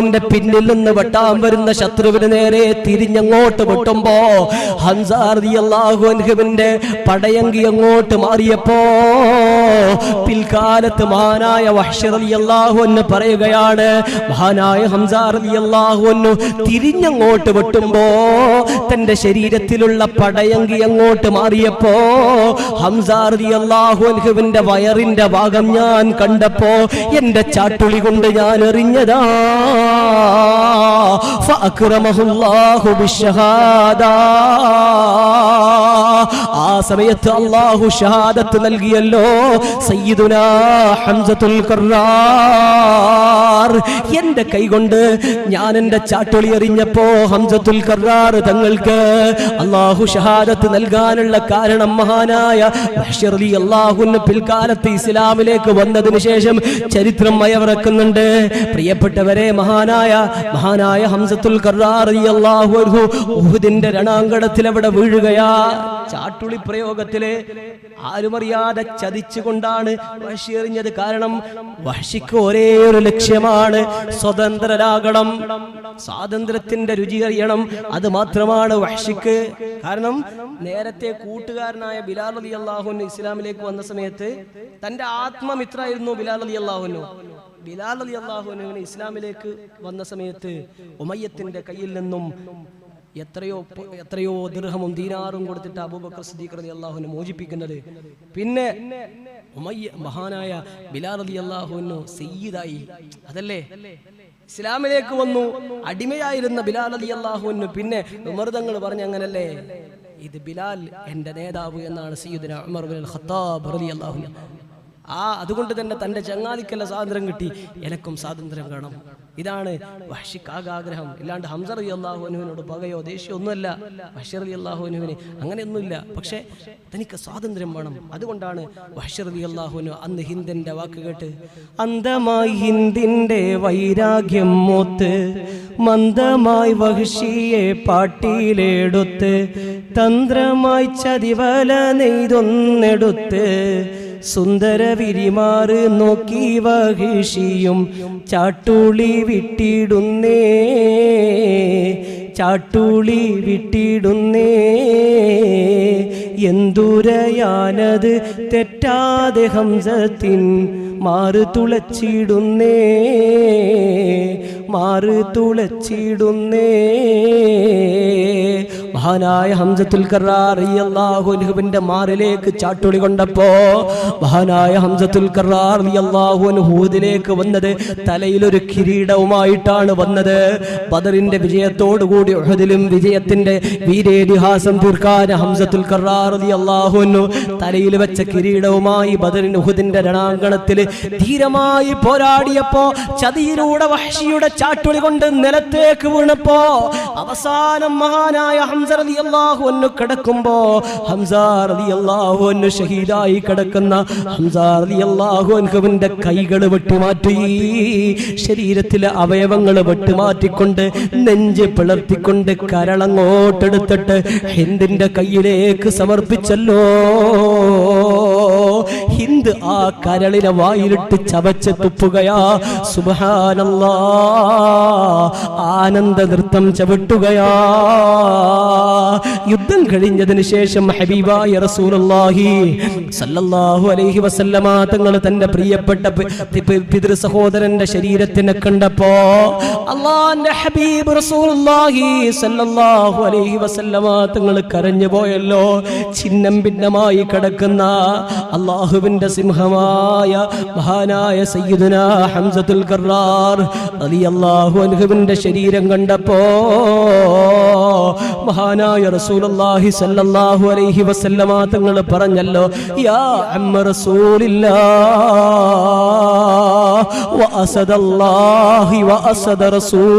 ിന്റെ പിന്നിൽ നിന്ന് വെട്ടാൻ വരുന്ന ശത്രുവിന് നേരെ തിരിഞ്ഞങ്ങോട്ട് വെട്ടുമ്പോ ഹൻസാർഹുവിന്റെ പടയങ്കി അങ്ങോട്ട് മാറിയപ്പോ പിൽക്കാലത്ത് മഹാനായ വഹ്ഷറിയാഹുന്ന് പറയുകയാണ് മഹാനായ ഹംസാറിയാഹുന്നു തിരിഞ്ഞങ്ങോട്ട് വെട്ടുമ്പോ തന്റെ ശരീരത്തിലുള്ള പടയങ്കി അങ്ങോട്ട് മാറിയപ്പോ ഹംസാറിയാഹുവിന്റെ വയറിന്റെ ഭാഗം ഞാൻ കണ്ടപ്പോ എന്റെ ചാട്ടുളി കൊണ്ട് ഞാൻ എറിഞ്ഞതാ. ആ സമയത്ത് അള്ളാഹു ഷഹാദത്ത് നൽകിയല്ലോ. സയ്യിദുനാ ഹംസത്തുൽ കറാർ എന്റെ കൈകൊണ്ട് ഞാൻ എന്റെ ചാട്ടൊളി എറിഞ്ഞപ്പോ ഹംസത്തുൽ കറാർ തങ്ങൾക്ക് അള്ളാഹു ഷഹാദത്ത് നൽകാനുള്ള കാരണം മഹാനായ അള്ളാഹുന് പിൽക്കാലത്ത് ഇസ്ലാമിലേക്ക് വന്നതിന് ശേഷം ചരിത്രം മയവിറക്കുന്നുണ്ട്. പ്രിയപ്പെട്ടവരെ മഹാനായ മഹാനായ ഹംസത്തുൽ കറാർ അള്ളാഹു ഉഹുദിന്റെ രണാങ്കണത്തിൽ അവിടെ വീഴുകയാ. ചാട്ടുളി പ്രയോഗത്തിൽ ആരുമറിയാതെ ചതിച്ചുകൊണ്ടാണ് വഹ്ഷി എറിഞ്ഞത്. കാരണം വഹ്ഷിക്ക് ഒരേ ഒരു ലക്ഷ്യമാണ് സ്വതന്ത്രരാകണം. സ്വാതന്ത്ര്യത്തിന്റെ രുചി അറിയണം. അത് മാത്രമാണ് വഹ്ഷിക്ക്. കാരണം നേരത്തെ കൂട്ടുകാരനായ ബിലാൽ അലി അള്ളാഹുന് ഇസ്ലാമിലേക്ക് വന്ന സമയത്ത് തന്റെ ആത്മമിത്രായിരുന്നു ബിലാൽ അലി അള്ളാഹുനു ബിലാൽ അലി അള്ളാഹുനുവിന് ഇസ്ലാമിലേക്ക് വന്ന സമയത്ത് ഉമയ്യത്തിന്റെ കയ്യിൽ നിന്നും എത്രയോ എത്രയോ ദീർഘമും ദീനാറും കൊടുത്തിട്ട് അബൂബക്കർ സിദ്ദീഖ് റളി അള്ളാഹുവിനെ മോചിപ്പിക്കുന്നത്. പിന്നെ മഹാനായ ബിലാൽ അലി അള്ളാഹുവിനു സയ്യിദായി. അതല്ലേ? ഇസ്ലാമിലേക്ക് വന്നു അടിമയായിരുന്ന ബിലാൽ അലി അള്ളാഹുവിനു പിന്നെ ഉമർദങ്ങൾ പറഞ്ഞ അങ്ങനല്ലേ? ഇത് ബിലാൽ എന്റെ നേതാവ് എന്നാണ് സയ്യിദ്ന അമർ ബിൻ ഖത്താബ് റളി അള്ളാഹു ആ അതുകൊണ്ട് തന്നെ തന്റെ ചങ്ങാതിക്കല്ല സ്വാതന്ത്ര്യം കിട്ടി. എനക്കും സ്വാതന്ത്ര്യം വേണം. ഇതാണ് വഹഷിക്കാകെ ആഗ്രഹം ഇല്ലാണ്ട് ഹംസർ അലി അള്ളാഹുനുവിനോട് പകയോ ദേഷ്യോ ഒന്നുമല്ല ബഷീർ അലി അള്ളാഹുനുവിന് അങ്ങനെയൊന്നുമില്ല. പക്ഷേ തനിക്ക് സ്വാതന്ത്ര്യം വേണം. അതുകൊണ്ടാണ് ബഷീർ അലി അള്ളാഹുനു അന്ന് ഹിന്ദിന്റെ വാക്ക് കേട്ട് അന്തമായി ഹിന്ദിന്റെ വൈരാഗ്യം മൂത്ത് മന്ദമായി വഹഷിയെ പാട്ടിയിലെടുത്ത് തന്ത്രമായി ചതിവല നെയ്തൊന്നെടുത്ത് സുന്ദര വിരിമാറ് നോക്കി വഹിഷിയും ചാട്ടുളി വിട്ടിടുന്നേ ചാട്ടുളി വിട്ടിടുന്നേ. എന്തുരയാനത് തെറ്റാതെ ഹംസത്തിൻ മാറ് തുളച്ചിടുന്നേ മാറ് തുളച്ചിടുന്നേ. മഹാനായ ഹംസത്തുൽ കറാറിയാഹുനുവിന്റെ മാറിലേക്ക് ചാട്ടുളി കൊണ്ടപ്പോ മഹാനായ ഹംസത്തുൽ കറാറിയാഹുൻ ഹൂദിലേക്ക് വന്നത് തലയിലൊരു കിരീടവുമായിട്ടാണ് വന്നത്. ബദറിന്റെ വിജയത്തോടുകൂടി ഉഹദിലും വിജയത്തിന്റെ വീരേതിഹാസം തീർക്കാൻ ഹംസത്തുൽ കറാറിയാഹുനു തലയിൽ വെച്ച കിരീടവുമായി ബദറിൻ ഉഹുദിന്റെ രണാങ്കണത്തിൽ ധീരമായി പോരാടിയപ്പോ ചതിയിലൂടെ വഹ്ഷിയുടെ ചാട്ടുളി കൊണ്ട് നിലത്തേക്ക് വീണപ്പോ അവസാനം മഹാനായ ഹംസ റളിയല്ലാഹു അൻഹു കിടക്കുമ്പോ ഹംസ റളിയല്ലാഹു അൻഹു ഷഹീദായി കിടക്കുന്ന ഹംസ റളിയല്ലാഹു അൻഹുവിന്റെ കൈകൾ വെട്ടിമാറ്റി ശരീരത്തിലെ അവയവങ്ങൾ വെട്ടിമാറ്റിക്കൊണ്ട് നെഞ്ച് പിളർത്തിക്കൊണ്ട് കരളങ്ങോട്ടെടുത്തിട്ട് ഹിന്ദിന്റെ കയ്യിലേക്ക് സമർപ്പിച്ചല്ലോ. ഹിന്ദ് ആ കരളിലെ വായിലിട്ട് ചവച്ച് തുപ്പുകയാ. സുബഹാനല്ലാ. ആനന്ദ നൃത്തം ചവിട്ടുകയാ. യുദ്ധം കഴിഞ്ഞതിന് ശേഷം ഹബീബായ റസൂലുള്ളാഹി സല്ലല്ലാഹു അലൈഹി വസല്ലമ തങ്ങൾ തന്റെ പ്രിയപ്പെട്ട പിതൃ സഹോദരന്റെ ശരീരത്തിനെ കണ്ടപ്പോ അള്ളാന്റെ ഹബീബ് റസൂലുള്ളാഹി സല്ലല്ലാഹു അലൈഹി വസല്ലമ തങ്ങൾ കരഞ്ഞു പോയല്ലോ. ചിഹ്നം ഭിന്നമായി കിടക്കുന്ന അള്ളാഹുവിന്റെ സിംഹമായ മഹാനായ സയ്യിദുന ഹംസത്തുൽ കറാർ അള്ളാഹു അൻഹുവിന്റെ ശരീരം കണ്ടപ്പോ മഹാനായ റസൂലുള്ളാഹി സല്ലല്ലാഹു അലൈഹി വസല്ലമ തങ്ങൾ പറഞ്ഞല്ലോ യാ അമ്മ റസൂലില്ലാ വ വഅസദ റസൂൽ